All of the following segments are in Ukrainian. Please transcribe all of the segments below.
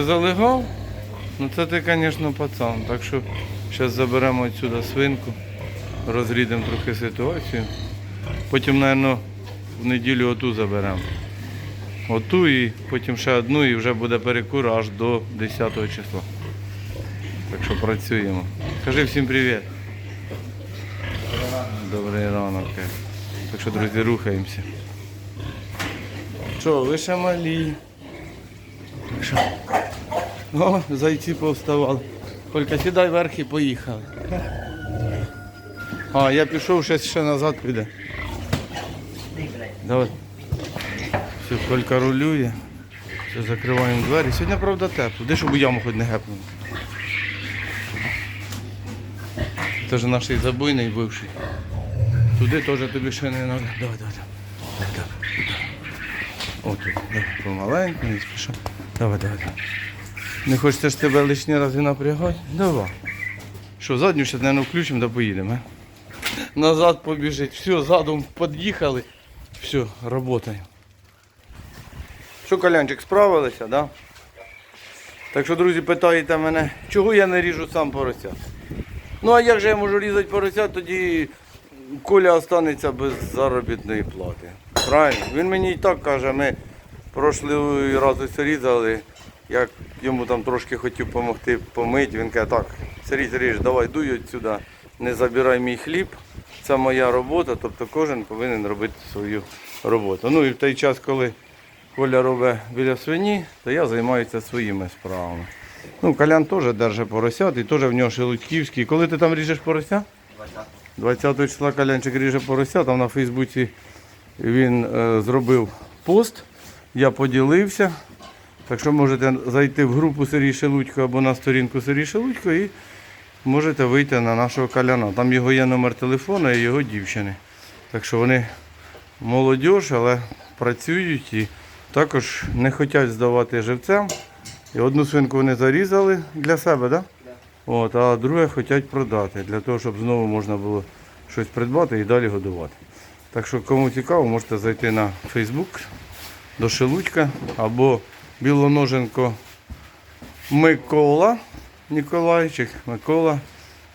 Залегав? Ну це ти, звісно, пацан. Так що зараз заберемо відсюди свинку, розрідемо трохи ситуацію. Потім, мабуть, в неділю оту заберемо. Оту і потім ще одну і вже буде перекур аж до 10 числа. Так що працюємо. Кажи всім привіт. Добрий ранок. Так що, друзі, рухаємося. Що, ви ще малі? Так що. О, зайці повставали. Колька, сідай вверх і поїхали. А, я пішов, ще, ще назад піде. Давай. Все, Колька рулює. Все, закриваємо двері. Сьогодні, правда, тепло. Де щоб у яму хоч не гепнуло. Це ж наш забойний бивший. Туди теж тобі ще не треба. Давай, давай, давай. давай, давай. О, тут, давай, помаленьку, не спіши. Давай, давай, давай. Не хочеться ж тебе лишні рази напрягати? Давай. Що, задню ще, мабуть, включимо да поїдемо. а? Назад побіжить. Все, задом під'їхали. Все, працюємо. Що, Колянчик, справилися, так? Да? Так що, друзі, питаєте мене, чого я не ріжу сам порося? Ну а як же я можу різати порося, тоді Коля останеться без заробітної плати. Правильно? Він мені і так каже, ми прошлий раз ось різали, як йому там трошки хотів допомогти помити, він каже, так, Сергій Сергійович, давай дуй відсюди, не забирай мій хліб, це моя робота, тобто кожен повинен робити свою роботу. Ну і в той час, коли Коля робить біля свині, то я займаюся своїми справами. Ну, Колян теж держить поросят і теж в нього шелудьківський. Коли ти там ріжеш порося? 20 числа Калянчик ріже порося, там на Фейсбуці він е, зробив пост, я поділився. Так що можете зайти в групу Сергій Шелудько або на сторінку Сергій Шелудько і можете вийти на нашого Каляна. Там його є номер телефону і його дівчини. Так що вони молодь, але працюють і також не хочуть здавати живцем. І одну свинку вони зарізали для себе. Да? От, а друге хочуть продати, для того, щоб знову можна було щось придбати і далі годувати. Так що, кому цікаво, можете зайти на Facebook до Шелудька або Білоноженко Микола Ніколайчик, Микола,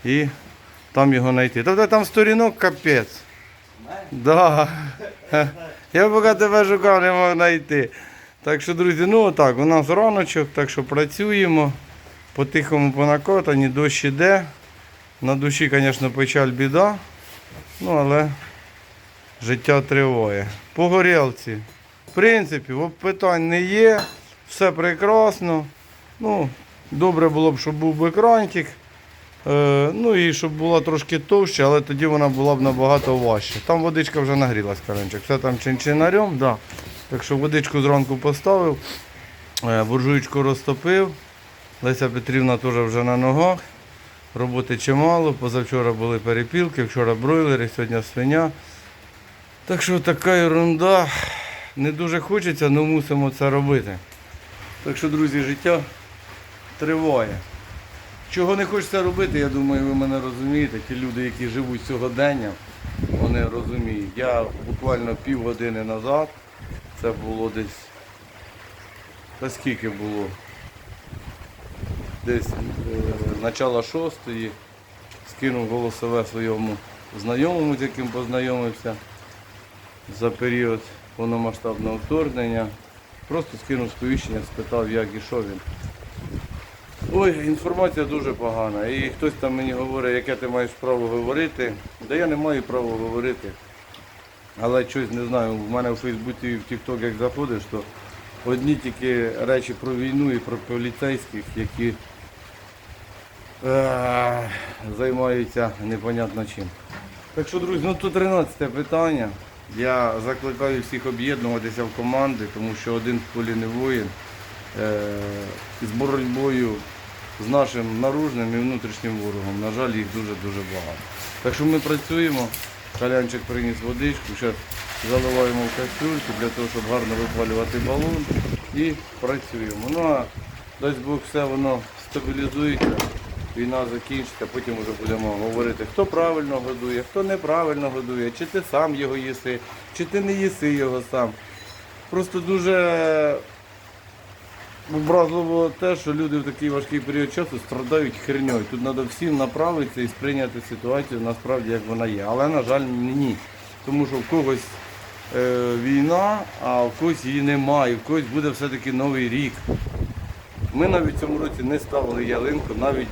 і там його знайти. Тобто там сторінок капець. Да. Я поки тебе шукав, не мог знайти. Так що, друзі, ну отак, у нас раночок, так що працюємо. По-тихому понакотані, дощ іде. На душі, звісно, печаль біда. Ну, але життя триває. По горілці. В принципі, питань не є. Все прекрасно. Ну, добре було б, щоб був би крантик. Е, ну і щоб була трошки товща, але тоді вона була б набагато важче. Там водичка вже нагрілась, каранчик. Все там чинчинарем, да. Так що водичку зранку поставив, е, буржуєчку розтопив. Леся Петрівна теж вже на ногах. Роботи чимало. Позавчора були перепілки, вчора бройлери, сьогодні свиня. Так що така ерунда. Не дуже хочеться, але мусимо це робити. Так що, друзі, життя триває. Чого не хочеться робити, я думаю, ви мене розумієте. Ті люди, які живуть сьогоденням, вони розуміють. Я буквально півгодини назад, це було десь. Та скільки було? Десь е, начало шостої, скинув голосове своєму знайомому, з яким познайомився за період повномасштабного вторгнення. Просто скинув сповіщення, спитав, як і що він. Ой, інформація дуже погана. І хтось там мені говорить, яке ти маєш право говорити. Да я не маю права говорити. Але щось не знаю, в мене в Фейсбуці і в Тікток як заходиш, то одні тільки речі про війну і про поліцейських, які е, займаються непонятно чим. Так що, друзі, ну тут 13 питання. Я закликаю всіх об'єднуватися в команди, тому що один в полі не воїн. Е, з боротьбою з нашим наружним і внутрішнім ворогом. На жаль, їх дуже-дуже багато. Так що ми працюємо. Калянчик приніс водичку, зараз заливаємо в кастрюльку для того, щоб гарно випалювати балон і працюємо. Ну а дасть Бог все воно стабілізується, війна закінчиться, потім вже будемо говорити, хто правильно годує, хто неправильно годує, чи ти сам його їси, чи ти не їси його сам. Просто дуже образливо те, що люди в такий важкий період часу страдають херньою. Тут треба всім направитися і сприйняти ситуацію насправді, як вона є. Але, на жаль, ні. Тому що в когось е, війна, а в когось її немає, в когось буде все-таки новий рік. Ми навіть цьому році не ставили ялинку, навіть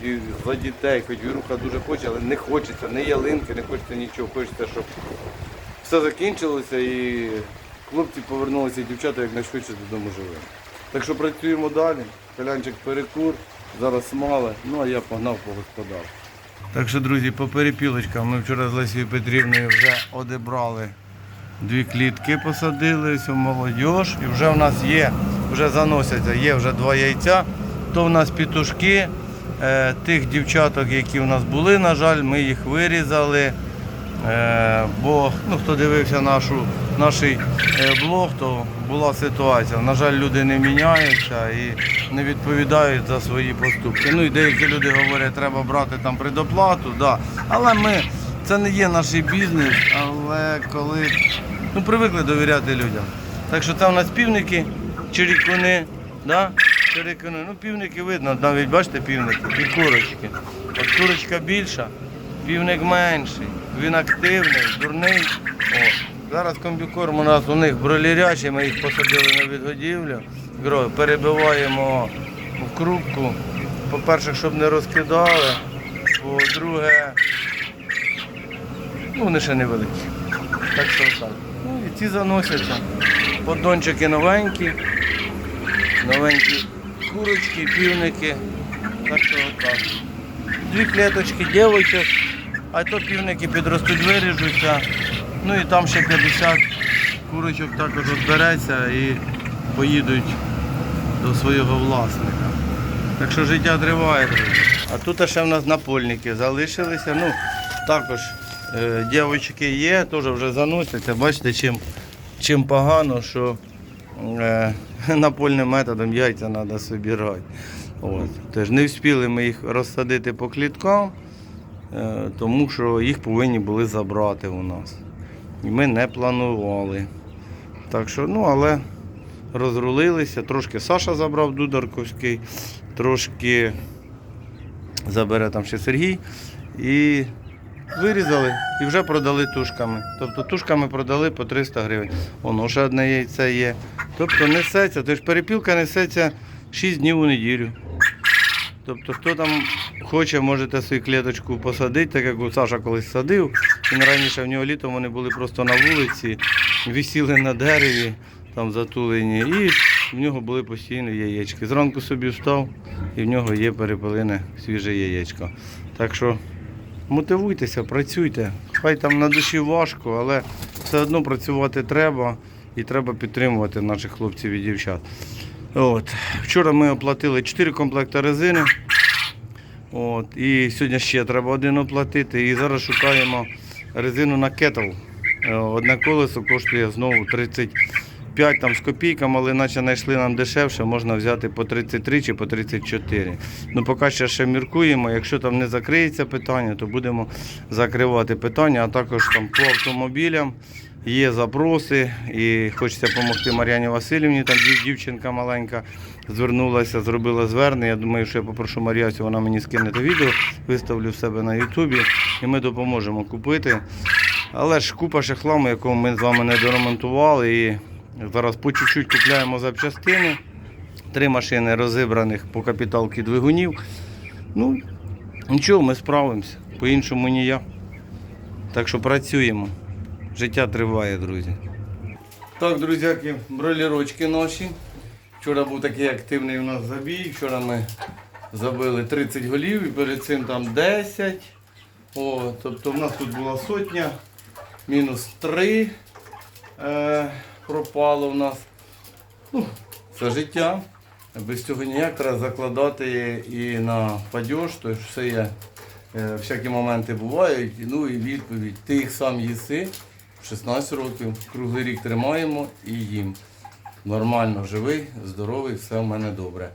за дітей, хоч віруха дуже хоче, але не хочеться ні ялинки, не хочеться нічого. Хочеться, щоб все закінчилося і хлопці повернулися, і дівчата якнайшвидше додому живими. Так що працюємо далі. Калянчик перекур, зараз смали, ну а я погнав по господарству. Так що, друзі, по перепілочкам ми вчора з Лесією Петрівною вже одібрали дві клітки, посадили, всю молодіж. І вже в нас є, вже заносяться, є вже два яйця. То в нас пітушки е, тих дівчаток, які в нас були, на жаль, ми їх вирізали. Е, бо ну, хто дивився нашу, наш е, блог, то була ситуація. На жаль, люди не міняються і не відповідають за свої поступки. Ну і деякі люди говорять, треба брати там предоплату, да. але ми, це не є наш бізнес, але коли ну, привикли довіряти людям. Так що це у нас чирікуни, да? чирікуни. Ну, півники видно, навіть бачите півники, і курочки. От курочка більша. Півник менший, він активний, дурний. О. Зараз комбікорм у нас у них бролірячий, ми їх посадили на відгодівлю. Перебиваємо в крупку. По-перше, щоб не розкидали. По-друге, ну вони ще невеликі. Так що так. Ну і ці заносяться. Поддончики новенькі, новенькі курочки, півники. Так що так дві клеточки дівчат, а то півники підростуть, виріжуться. Ну і там ще 50 курочок також збереться і поїдуть до свого власника. Так що життя триває. А тут ще в нас напольники залишилися. Ну, також дівчатки є, теж вже заносяться. Бачите, чим, чим погано, що е, напольним методом яйця треба збирати. Тож не встигли ми їх розсадити по кліткам, е, тому що їх повинні були забрати у нас. І ми не планували. Так що, ну, але розрулилися. Трошки Саша забрав Дударковський, трошки забере там ще Сергій. І вирізали і вже продали тушками. Тобто тушками продали по 300 гривень. Воно ще одне яйце є. Тобто несеться, тож перепілка несеться 6 днів у неділю. Тобто, хто там хоче, можете свою клеточку посадити, так як Саша колись садив. Він раніше в нього літом вони були просто на вулиці, висіли на дереві, там затулені, і в нього були постійно яєчки. Зранку собі встав і в нього є перепелине свіже яєчко. Так що мотивуйтеся, працюйте. Хай там на душі важко, але все одно працювати треба і треба підтримувати наших хлопців і дівчат. От. Вчора ми оплатили 4 комплекти резини. От. І сьогодні ще треба один оплатити. І зараз шукаємо резину на кетл. Е, Одне колесо коштує знову 35 там, з копійками, але наче знайшли нам дешевше, можна взяти по 33 чи по 34. Ну, поки ще ще міркуємо. Якщо там не закриється питання, то будемо закривати питання, а також там по автомобілям. Є запроси і хочеться допомогти Мар'яні Васильівні, там дівчинка маленька звернулася, зробила звернення. Я думаю, що я попрошу Мар'ясю, вона мені скине те відео, виставлю в себе на Ютубі і ми допоможемо купити. Але ж купа ще хламу, якого ми з вами не доремонтували. І зараз по чуть-чуть купляємо запчастини. Три машини розібраних по капіталки двигунів. Ну, нічого, ми справимося. По-іншому ніяк. Так що працюємо. Життя триває, друзі. Так, друзяки, бролірочки наші. Вчора був такий активний у нас забій. Вчора ми забили 30 голів і перед цим там 10. О, тобто в нас тут була сотня, мінус 3 е, пропало в нас. Ну, це життя. Без цього ніяк треба закладати і на падеж, то все є. Е, всякі моменти бувають. Ну і відповідь. Ти їх сам їси. 16 років, круглий рік тримаємо і їм. Нормально живий, здоровий, все в мене добре.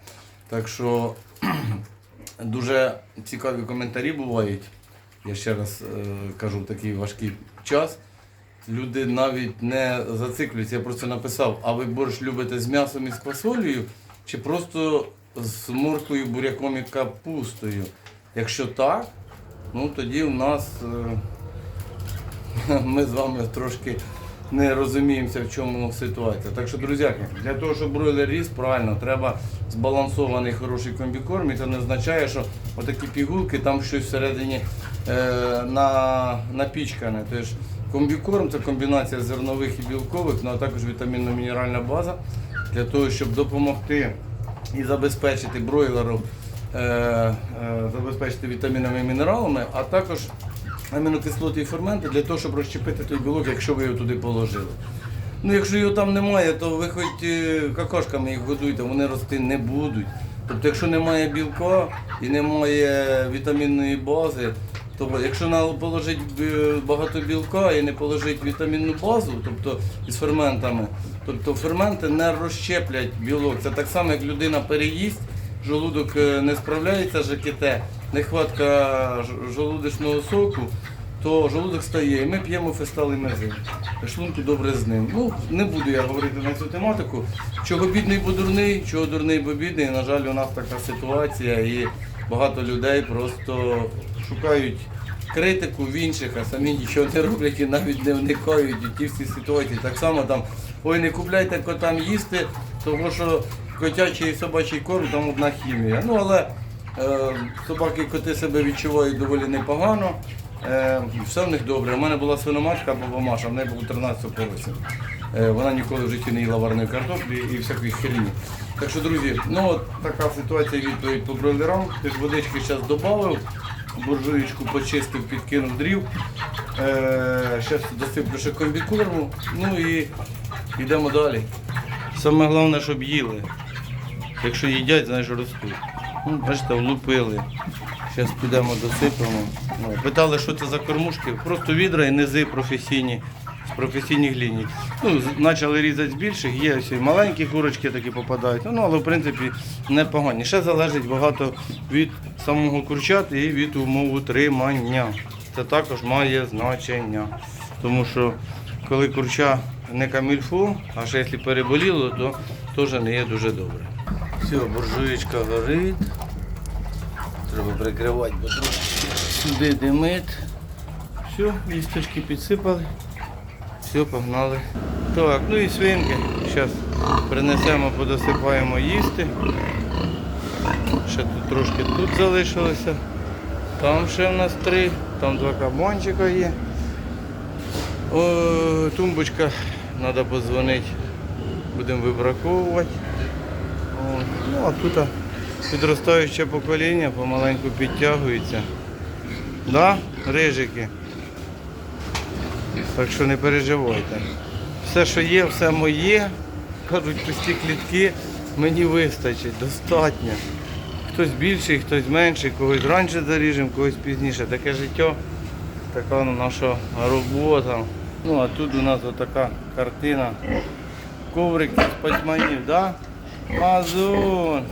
Так що дуже цікаві коментарі бувають. Я ще раз е, кажу, такий важкий час. Люди навіть не зациклюються. Я просто написав, а ви борщ любите з м'ясом і з квасолею? чи просто з морквою, буряком і капустою. Якщо так, ну тоді в нас е, ми з вами трошки не розуміємося, в чому ситуація. Так що, друзяки, для того, щоб бройлер ріс, правильно, треба збалансований хороший комбікорм. І це не означає, що отакі пігулки, там щось всередині е, на, напічкане. Тож комбікорм це комбінація зернових і білкових, ну а також вітамінно-мінеральна база для того, щоб допомогти і забезпечити бройлеру, е, е, забезпечити вітамінами і мінералами, а також амінокислоти і ферменти для того, щоб розщепити той білок, якщо ви його туди положили. Ну, якщо його там немає, то ви хоч е, какашками їх годуйте, вони рости не будуть. Тобто, якщо немає білка і немає вітамінної бази, то якщо положить е, багато білка і не положить вітамінну базу, тобто із ферментами, тобто ферменти не розщеплять білок. Це так само, як людина переїсть, жолудок е, не справляється з ЖКТ, нехватка жолудочного соку, то жолудок стає, і ми п'ємо фестал і мезин. Шлунку добре з ним. Ну, не буду я говорити на цю тематику. Чого бідний, бо дурний, чого дурний, бо бідний. На жаль, у нас така ситуація, і багато людей просто шукають критику в інших, а самі нічого не роблять і навіть не вникають у ті всі ситуації. Так само там, ой, не купляйте котам їсти, тому що котячий і собачий корм там одна хімія. Ну, але е, собаки і коти себе відчувають доволі непогано. Е, все в них добре. У мене була свиноматка баба Маша, в неї було 13 поросів. Е, вона ніколи в житті не їла вареної картоплі і всякої херні. Так що, друзі, ну от така ситуація відповідь по бройлерам. Ти ж водички зараз додав, буржуєчку почистив, підкинув дрів. Е, зараз досиплю ще комбікорму. Ну і йдемо далі. Саме головне, щоб їли. Якщо їдять, знаєш, ростуть. Ну, бачите, влупили. Зараз підемо досипемо. Ну, питали, що це за кормушки. Просто відра і низи професійні, з професійних ліній. Ну, почали різати з більших, є ось і маленькі курочки такі попадають. Ну, але в принципі непогані. Ще залежить багато від самого курчат і від умов утримання. Це також має значення. Тому що коли курча не камільфу, а ще якщо переболіло, то теж не є дуже добре. Все, буржуєчка горить. Треба прикривати, бо сюди димить. Все, лісточки підсипали. Все, погнали. Так, ну і свинки. Зараз принесемо, подосипаємо їсти. Ще тут трошки тут залишилося. Там ще в нас три, там два кабанчика є. О, тумбочка, треба подзвонити. Будемо вибраковувати. О, Ну а тут підростаюче покоління помаленьку підтягується. Да, рижики. Так що не переживайте. Все, що є, все моє. Кажуть, пусті клітки мені вистачить, достатньо. Хтось більший, хтось менший, когось раніше заріжемо, когось пізніше. Таке життя, така наша робота. Ну а тут у нас отака картина. Коврик з патьманів, да? Мазун.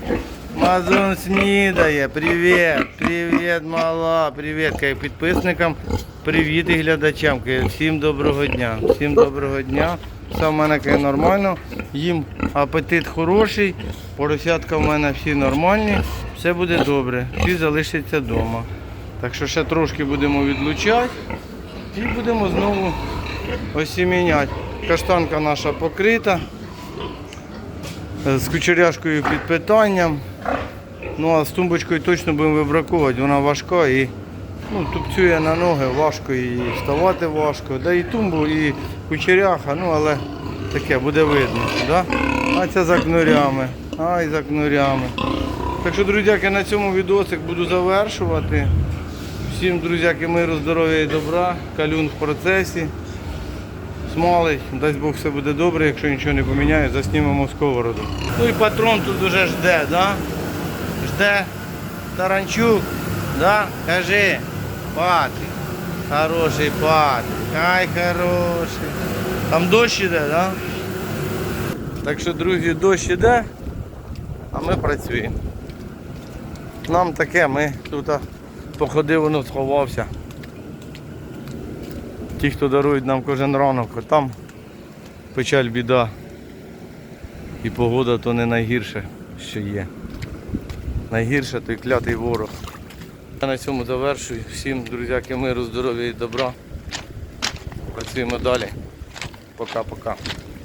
Мазун снідає. Привіт, привіт, мала, привіт підписникам, привіт і глядачам. Всім доброго дня. Всім доброго дня. Все в мене кай, нормально. Їм апетит хороший, поросятка в мене всі нормальні, все буде добре. Всі залишаться вдома. Так що ще трошки будемо відлучати і будемо знову осіміняти. Каштанка наша покрита з кучеряшкою під питанням. Ну а з тумбочкою точно будемо вибраковувати, вона важка і ну, тупцює на ноги, важко і вставати важко. Да і тумбу, і кучеряха, ну але таке буде видно. Да? А це за кнурями. Ай, за кнурями. Так що, друзяки, на цьому відосик буду завершувати. Всім, друзяки, миру, здоров'я і добра. Калюн в процесі. Смалить, дасть Бог все буде добре, якщо нічого не поміняє, заснімемо сковороду. Ну і патрон тут уже жде, да? Жде Таранчук, да? Кажи, Патрик, хороший Патрик, ай хороший. Там дощ іде, да? Так що, друзі, дощ іде, а ми працюємо. Нам таке, ми тут походив, воно сховався. Ті, хто дарують нам кожен ранок, там печаль біда. І погода то не найгірше. що є. Найгірше той клятий ворог. Я на цьому завершую. Всім, друзяки, миру, здоров'я і добра. Працюємо далі. Пока-пока.